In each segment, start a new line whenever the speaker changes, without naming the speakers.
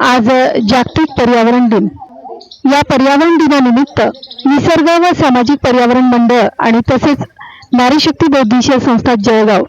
आज जागतिक पर्यावरण दिन. या पर्यावरण दिनानिमित्त निसर्ग व सामाजिक पर्यावरण मंडळ आणि तसेच नारी शक्ती संस्था जळगाव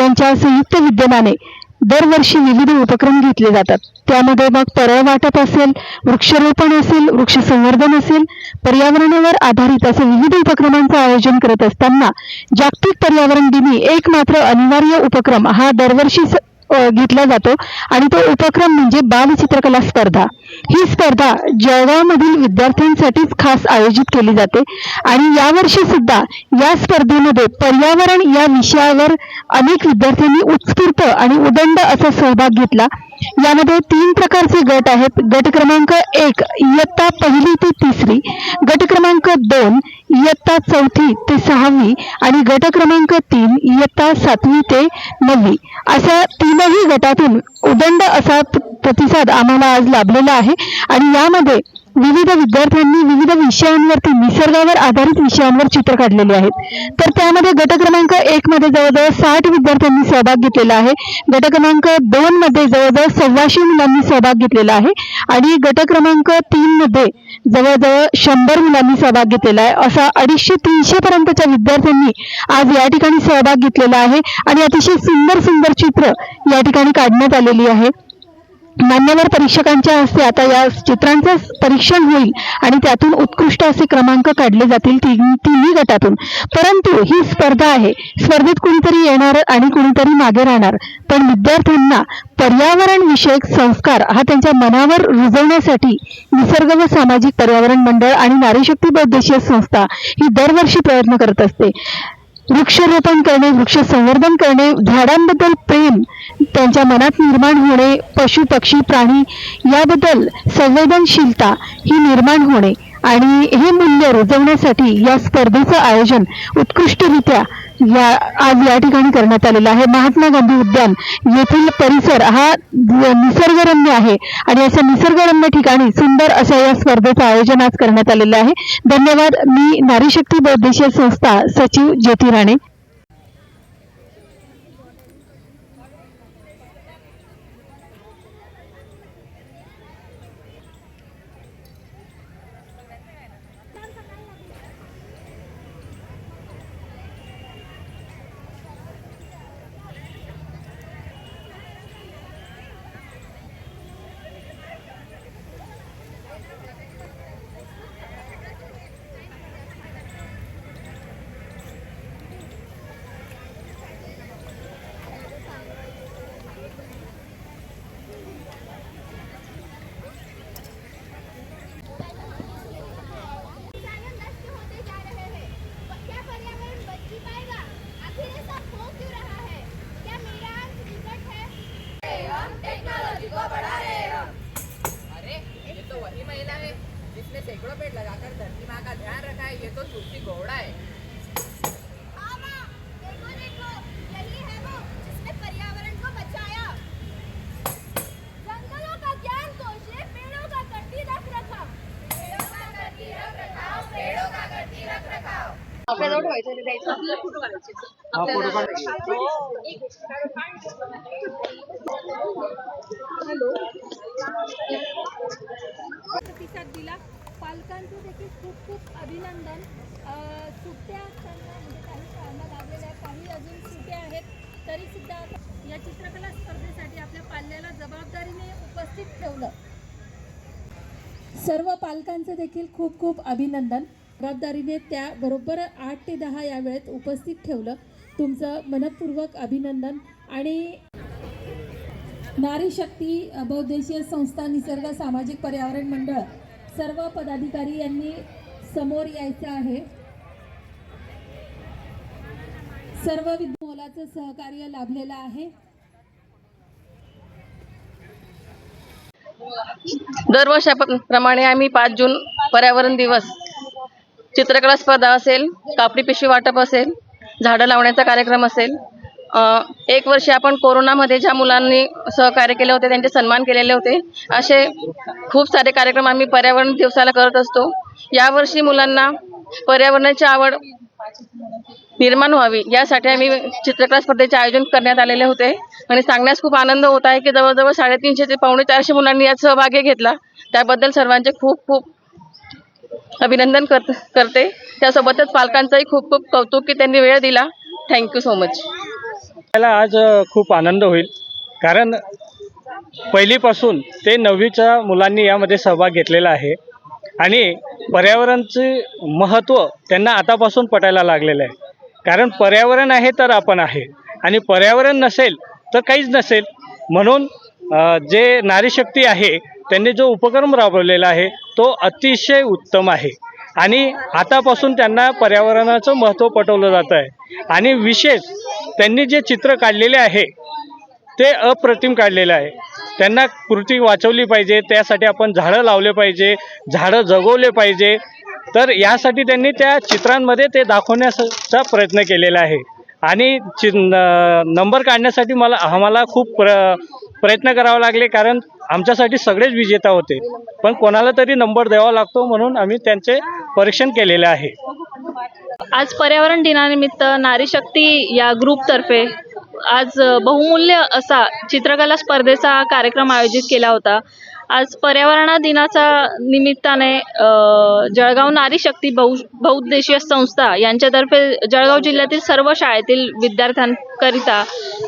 यांच्या संयुक्त विद्यमाने दरवर्षी विविध उपक्रम घेतले जातात. त्यामध्ये मग परळ वाटप असेल वृक्षारोपण असेल वृक्ष संवर्धन असेल पर्यावरणावर आधारित असे विविध उपक्रमांचं आयोजन करत असताना जागतिक पर्यावरण दिनी एक मात्र अनिवार्य उपक्रम हा दरवर्षी घेतला जातो. आणि तो उपक्रम म्हणजे बालचित्रकला स्पर्धा. ही स्पर्धा जळगावमधील विद्यार्थ्यांसाठीच खास आयोजित केली जाते. आणि यावर्षी सुद्धा या स्पर्धेमध्ये पर्यावरण या विषयावर अनेक विद्यार्थ्यांनी उत्स्फूर्त आणि उदंड असा सहभाग घेतला. यामध्ये तीन प्रकारचे गट आहेत. गट क्रमांक एक इयत्ता पहिली ते तिसरी. गट क्रमांक दोन इयत्ता चौथी ते सहावी. आणि गट क्रमांक तीन इयत्ता सातवी ते नववी. अशा तीनही गटातून उदंड असा प्रतिसाद आम्हाला आज लाभलेला आहे. आणि यामध्ये विविध विद्यार्थ्यांनी विविध विषयांवरती निसर्गावर आधारित विषयांवर चित्र काढलेले आहेत. तर त्यामध्ये गट क्रमांक एक मध्ये जवळजवळ साठ विद्यार्थ्यांनी सहभाग घेतलेला आहे. गट क्रमांक दोन मध्ये जवळजवळ सव्वाशे मुलांनी सहभाग घेतलेला आहे. आणि गट क्रमांक तीन मध्ये जवळजवळ शंभर मुलांनी सहभाग घेतलेला आहे. असा अडीचशे तीनशे पर्यंतच्या विद्यार्थ्यांनी आज या ठिकाणी सहभाग घेतलेला आहे. आणि अतिशय सुंदर सुंदर चित्र या ठिकाणी काढण्यात आलेली आहे. मान्यवर परीक्षकांच्या हस्ते आता या चित्रांचं परीक्षण होईल आणि त्यातून उत्कृष्ट असे क्रमांक काढले जातील तिन्ही गटातून. परंतु ही स्पर्धा आहे. स्पर्धेत कुणीतरी येणार आणि कुणीतरी मागे राहणार. पण विद्यार्थ्यांना पर्यावरण विषयक संस्कार हा त्यांच्या मनावर रुजवण्यासाठी निसर्ग व सामाजिक पर्यावरण मंडळ आणि नारीशक्ती संस्था ही दरवर्षी प्रयत्न करत असते. वृक्षरोपण करणे वृक्ष संवर्धन करणे झाडांबद्दल प्रेम त्यांच्या मनात निर्माण होणे पशु पक्षी प्राणी याबद्दल संवेदनशीलता ही निर्माण होणे आणि हे मूल्य रुजवण्यासाठी या स्पर्धेचं आयोजन उत्कृष्टरित्या या आज या ठिकाणी करण्यात आलेला आहे. महात्मा गांधी उद्यान येथील परिसर हा निसर्गरम्य आहे आणि अशा निसर्गरम्य ठिकाणी सुंदर अशा या स्पर्धेचं आयोजन आज करण्यात आलेलं आहे. धन्यवाद. मी नारी शक्ती संस्था सचिव ज्योती राणे
रसायन नष्ट होते जा रहे हैं प- क्या पर्यावरण बच ही पाएगा आखिर ये सब हो क्यों रहा है क्या मेरा अंत निकट है हम टेक्नोलॉजी को बढ़ा रहे हम
अरे ये तो वही महिला है जिसने सैकड़ों पेड़ लगाकर धरती माँ का ध्यान रखा है ये तो तुलसी गौड़ा है।
हाँ माँ देखो देखो यही है वो जिसने पर्यावरण को बचाया जंगलों का ज्ञान कोश है पेड़ों का करती रख रखाव पेड़ों का करती रख रखाव पेड़ों का करती रख रखाव
आपल्याजवळ ठेवायचं ते द्यायचं आपल्याला फोटो काढायचे
प्रतिसाद दिला पालकांचं देखील खूप खूप अभिनंदन. सुट्ट्या असताना म्हणजे काही शाळांना लागलेल्या काही अजून सुट्ट्या आहेत. तरीसुद्धा या चित्रकला स्पर्धेसाठी आपल्या पाल्याला जबाबदारीने उपस्थित ठेवलं. सर्व पालकांचं देखील खूप खूप अभिनंदन. जबाबदारीने त्या बरोबर आठ ते दहा या वेळेत उपस्थित ठेवलं. तुमचं मनपूर्वक अभिनंदन आणि नारी शक्ती बहुद्देशीय संस्था निसर्ग सामाजिक पर्यावरण मंडळ सर्व पदाधिकारी यांनी समोर यायचं आहे. सर्व विद- मोलाचं सहकार्य लाभलेलं आहे.
दरवर्षाप्रमाणे आम्ही पाच जून पर्यावरण दिवस चित्रकला स्पर्धा असेल कापडी पिशवी वाटप असेल झाडं लावण्याचा कार्यक्रम असेल एक वर्षी आपण कोरोनामध्ये ज्या मुलांनी सहकार्य केले होते त्यांचे सन्मान केलेले होते असे खूप सारे कार्यक्रम आम्ही पर्यावरण दिवसाला करत असतो. यावर्षी मुलांना पर्यावरणाची आवड निर्माण व्हावी. यासाठी आम्ही चित्रकला स्पर्धेचे आयोजन करण्यात आलेले होते. आणि सांगण्यास खूप आनंद होत आहे की जवळजवळ साडेतीनशे ते पावणे चारशे मुलांनी यात सहभागी घेतला. त्याबद्दल सर्वांचे खूप खूप अभिनंदन कर करते. त्यासोबतच पालकांचंही खूप खूप कौतुक की त्यांनी वेळ दिला. थँक्यू सो मच
मला आज खूप आनंद होईल. कारण पहिलीपासून ते नववीच्या मुलांनी यामध्ये सहभाग घेतलेला आहे. आणि पर्यावरणचे महत्त्व त्यांना आतापासून पटायला लागलेलं आहे. कारण पर्यावरण आहे तर आपण आहे. आणि पर्यावरण नसेल तर काहीच नसेल. म्हणून जे नारीशक्ती आहे त्यांनी जो उपक्रम राबवलेला आहे तो अतिशय उत्तम आहे. आणि आतापासून त्यांना पर्यावरणाचं महत्त्व पटवलं जात आहे. आणि विशेष त्यांनी जे चित्र काढलेले आहे ते अप्रतिम काढलेलं आहे. त्यांना कृती वाचवली पाहिजे त्यासाठी आपण झाडं लावले पाहिजे झाडं जगवले पाहिजे. तर यासाठी त्यांनी त्या चित्रांमध्ये ते दाखवण्याचा प्रयत्न केलेला आहे. आणि चि न- नंबर काढण्यासाठी मला आम्हाला खूप प्र प्रयत्न करावा लागले कारण आमच्यासाठी सगळेच विजेता होते. पण कोणाला तरी नंबर द्यावा लागतो म्हणून आम्ही त्यांचे परीक्षण केलेले आहे.
आज पर्यावरण दिनानिमित्त नारी शक्ती या ग्रुपतर्फे आज बहुमूल्य असा चित्रकला स्पर्धेचा कार्यक्रम आयोजित केला होता. आज पर्यावरण दिनाचा निमित्ताने जळगाव नारी शक्ती बहु बहुउद्देशीय संस्था यांच्यातर्फे जळगाव जिल्ह्यातील सर्व शाळेतील विद्यार्थ्यांकरिता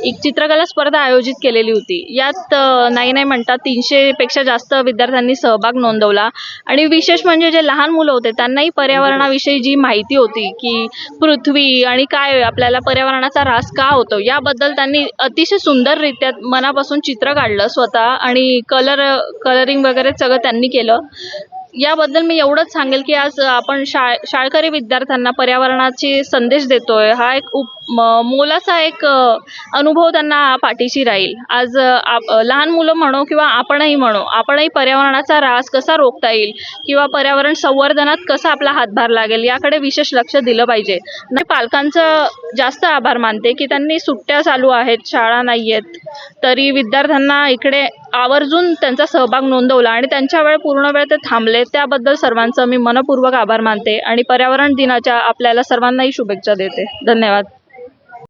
एक चित्रकला स्पर्धा आयोजित केलेली होती. यात नाही नाही म्हणता तीनशेपेक्षा जास्त विद्यार्थ्यांनी सहभाग नोंदवला आणि विशेष म्हणजे जे लहान मुलं होते त्यांनाही पर्यावरणाविषयी जी माहिती होती की पृथ्वी आणि काय आपल्याला पर्यावरणाचा ऱ्हास का होतो याबद्दल त्यांनी अतिशय सुंदररित्या मनापासून चित्र काढलं स्वतः आणि कलर कलरिंग वगैरे सगळं त्यांनी केलं. याबद्दल मी एवढंच सांगेल की आज आपण शाळ शाळकरी विद्यार्थ्यांना पर्यावरणाची संदेश देतोय. हा एक उप म- मोलाचा एक अनुभव त्यांना पाठीशी राहील. आज आप लहान मुलं म्हणो किंवा आपणही म्हणो आपणही पर्यावरणाचा ऱ्हास कसा रोखता येईल किंवा पर्यावरण संवर्धनात कसा आपला हातभार लागेल याकडे विशेष लक्ष दिलं पाहिजे. मी पालकांचं जास्त आभार मानते की त्यांनी सुट्ट्या चालू आहेत शाळा नाही आहेत तरी विद्यार्थ्यांना इकडे आवर्जून त्यांचा सहभाग नोंदवला आणि त्यांच्या वेळ पूर्ण वेळ ते थांबले त्याबद्दल सर्वांचं मी मनपूर्वक आभार मानते आणि पर्यावरण दिनाच्या आपल्याला सर्वांनाही शुभेच्छा देते. धन्यवाद.